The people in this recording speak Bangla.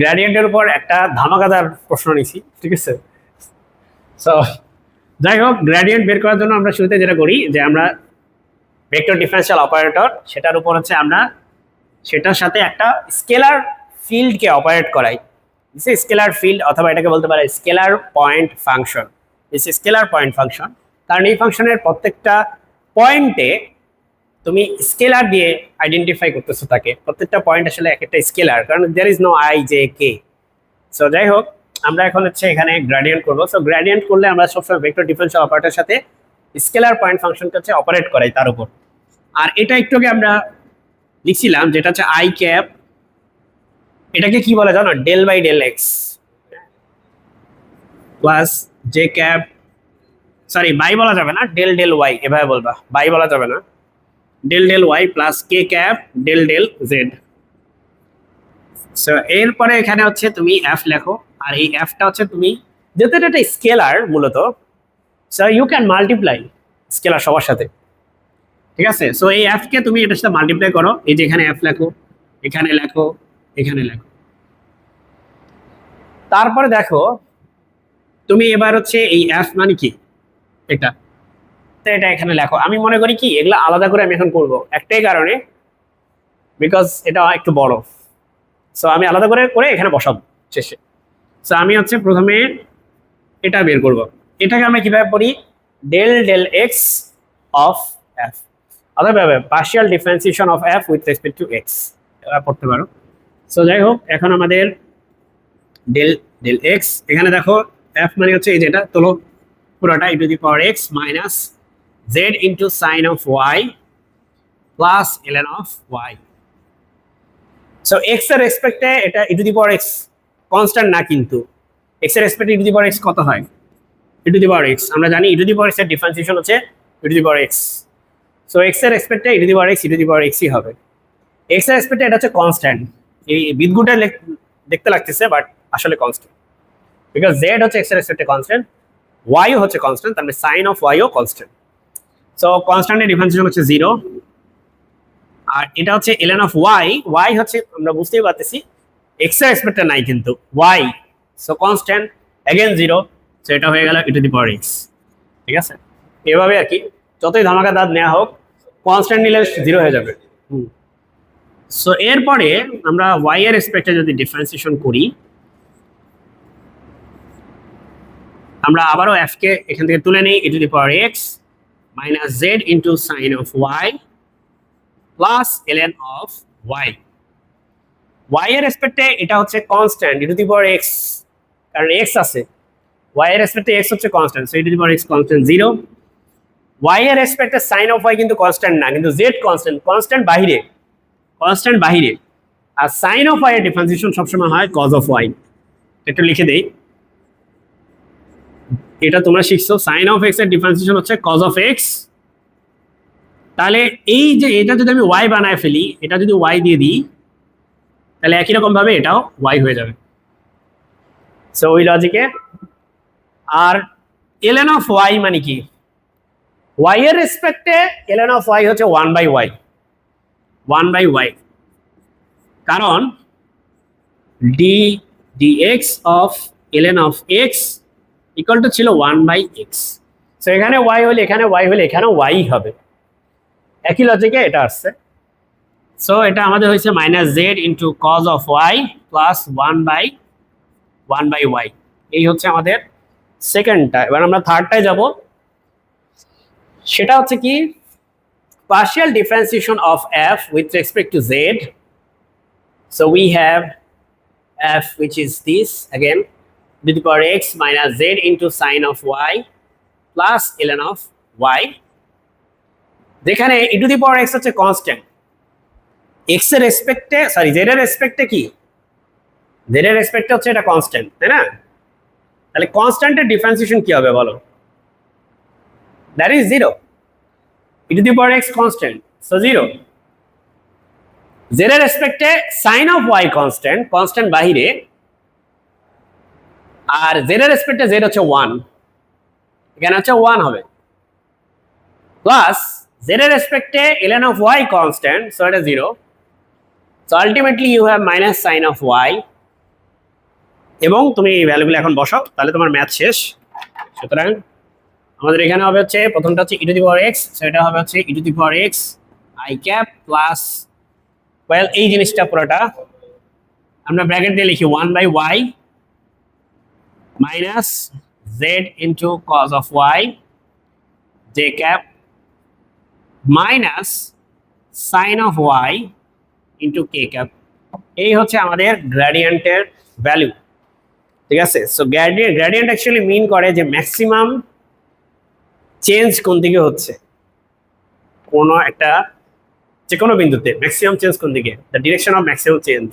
গ্র্যাডিয়েন্টের উপর একটা ধামাকাদার প্রশ্ন নিছি, ঠিক আছে? সো যাই হোক গ্র্যাডিয়েন্ট বের করার জন্য আমরা শুরুতে যেটা করি, যে আমরা ভেক্টর ডিফারেন্সিয়াল অপারেটর সেটার উপর হচ্ছে আমরা সেটার সাথে একটা স্কেলার ফিল্ডকে অপারেট করাই। স্কেলার ফিল্ড অথবা এটাকে বলতে পারে scalar point function this scalar point function কারণ এই ফাংশনের প্রত্যেকটা পয়েন্টে তুমি স্কেলার দিয়ে আইডেন্টিফাই করতেছো তাকে। প্রত্যেকটা পয়েন্ট আসলে এক একটা স্কেলার কারণ there is no I J K so যাই হোক, আমরা এখন হচ্ছে এখানে গ্রাডিয়েন্ট করব। সো গ্রাডিয়েন্ট করলে আমরা সবসময় ভেক্টর ডিফারেন্সিয়াল অপারেটরের সাথে স্কেলার পয়েন্ট ফাংশনটা হচ্ছে অপারেট করাই তার উপর। আর এটা একটু আগে আমরা লিখছিলাম, যেটা হচ্ছে আই ক্যাপ এটাকে কি বলে জানো? Del by del X plus J cap sorry by বলা যাবে না ডেল ডেল ওয়াই এভাবে বলবা। বাই বলা যাবে না। Del del Y plus K cap del del Z so এরপরে এখানে হচ্ছে তুমি এফ লেখো, আর এই এফটা হচ্ছে তুমি যেহেতু এটা একটা স্কেলার মূলত so you can multiply scalar সবার সাথে। ঠিক আছে? সো এই এফকে তুমি এটার সাথে মাল্টিপ্লাই করো, এই যে এখানে এফ লেখো, এখানে লেখো এখানে লেখো। তারপরে দেখো, তুমি এবার হচ্ছে এই এফ মানে কি? এটা। তো এটা এখানে লেখো। আমি মনে করি কি, এগুলো আলাদা করে আমি এখন করব। একটাই কারণে বিকজ এটা একটু বড়। সো আমি আলাদা করে করে এখানে বসাবো শেষে। সো আমি হচ্ছে প্রথমে এটা বের করব। এটাকে আমরা কীভাবে পড়ি? Del del X of F অথবা partial differentiation of F with respect to X পড়তে পারো। সো যাই হোক, এখন আমাদের ডেল ডেল এক্স এখানে দেখো এফ মানে হচ্ছে এই যেটা তোলো, পুরোটা E to the power X minus Z into sine of Y plus LN of Y so এক্সের রেসপেক্টে এটা E to the power X constant না কিন্তু। এক্সের রেসপেক্টে E to the power x কত হয়? ই টু দি পাওয়ার এক্স আমরা জানি ই টু দি পাওয়ার এক্সের ডিফারেন্সিয়েশন হচ্ছে E to the power X so এক্সের রেসপেক্টে E to the power X E to the power এক্সই হবে। এক্সের রেসপেক্টে এটা হচ্ছে কনস্ট্যান্ট এই বিদগুটা দেখতে লাগতেছে বাট আসলে কনস্ট্যান্ট বিকজ জেড হচ্ছে এক্সের রেসপেক্টে কনস্ট্যান্ট ওয়াইও হচ্ছে কনস্ট্যান্ট তার মানে সাইন অফ ওয়াইও কনস্ট্যান্ট সো কনস্ট্যান্টের ডিফারেন্সিয়েশন হচ্ছে জিরো আর এটা হচ্ছে এলএন অফ ওয়াই ওয়াই হচ্ছে, আমরা বুঝতেই পারতেছি এক্সের রেসপেক্টে নাই কিন্তু Y so constant again zero so এটা হয়ে গেল ইটু দি পাওয়ার এক্স ঠিক আছে? এভাবে আর কি, যতই ধামাকা দাঁত নেওয়া হোক কনস্ট্যান্ট নিলে জিরো হয়ে যাবে। হুম। সো এরপরে আমরা ওয়াই এর রেসপেক্টে যদি ডিফারেন্সিয়েশন করি, আমরা আবারও এফ কে এখান থেকে তুলে নিই E to the power X minus Z into sine of Y plus LN of Y Y এর রেসপেক্টে এটা হচ্ছে constant E to the power X কারণ এক্স আছে। ওয়াই এর রেসপেক্টে এক্স হচ্ছে constant so E to the power X constant zero Y এর রেসপেক্টে সাইন অফ ওয়াই কিন্তু কনস্ট্যান্ট না, কিন্তু জেড কনস্ট্যান্ট কনস্ট্যান্ট বাহিরে কনস্ট্যান্ট বাহিরে। আর সাইন অফ ওয়াই এর ডিফারেন্সিয়েশন সবসময় হয় কজ অফ ওয়াই একটু লিখে দেই। এটা তোমরা শিখছো। সাইন অফ এক্সের ডিফারেন্সিয়েশন হচ্ছে কজ অফ এক্স তাহলে এই যে এটা যদি আমি ওয়াই বানায় ফেলি, এটা যদি ওয়াই দিয়ে দিই, তাহলে একই রকম ভাবে এটাও ওয়াই হয়ে যাবে। সো ওই লজিকে আর এলএন অফ ওয়াই মানে কি? ওয়াই এর রেসপেক্টে এলএন অফ ওয়াই হচ্ছে one by Y one by Y কারণ D D X of LN of X equal to ছিল ওয়ান বাই এক্স সো এখানে ওয়াই হলে, এখানে ওয়াই হলে, এখানেও ওয়াই হবে। একই লজিকে এটা আসছে। সো এটা আমাদের হয়েছে minus z into cos of y plus one by one by y এই হচ্ছে আমাদের সেকেন্ডটা এবার আমরা থার্ডটায় যাব। সেটা হচ্ছে কি, partial differentiation of f with respect to z. So, we have f, which is this, again to the power x minus z into sine of y plus ln of y. যেখানে e to the power x হচ্ছে কনস্ট্যান্ট x এর রেসপেক্টে সরি z এর রেসপেক্টে কি z এর রেসপেক্টে হচ্ছে এটা কনস্ট্যান্ট তাই না তাহলে কনস্ট্যান্টের ডিফারেন্সিয়েশন কি হবে বলো that is zero e to the power x constant so 0 z এর রেসপেক্টে sin of y constant constant বাহিরে আর এর রেসপেক্টে জেড হচ্ছে 1 এখানে হচ্ছে 1 হবে। প্লাস এর রেসপেক্টে ln of y constant so এটা 0 সো ultimately you have minus sine of y এবং তুমি এই ভ্যালুগুলো এখন বসাও, তাহলে তোমার ম্যাথ শেষ। সুতরাং, আমাদের এখানে হবে হচ্ছে, প্রথমটা হচ্ছে ই টু দি পাওয়ার এক্স সেটা হবে হচ্ছে e to the power X I cap plus well এই জিনিসটা পুরোটা আমরা ব্র্যাকেট দিয়ে লিখি one by Y minus Z into cos of Y J cap minus sine of Y into K cap এই হচ্ছে আমাদের গ্র্যাডিয়েন্টের ভ্যালু ঠিক আছে? So gradient gradient actually mean করে যে ম্যাক্সিমাম চেঞ্জ কোন দিকে হচ্ছে? কোনো একটা যে কোনো বিন্দুতে ম্যাক্সিমাম চেঞ্জ কোন দিকে? The direction of maximum change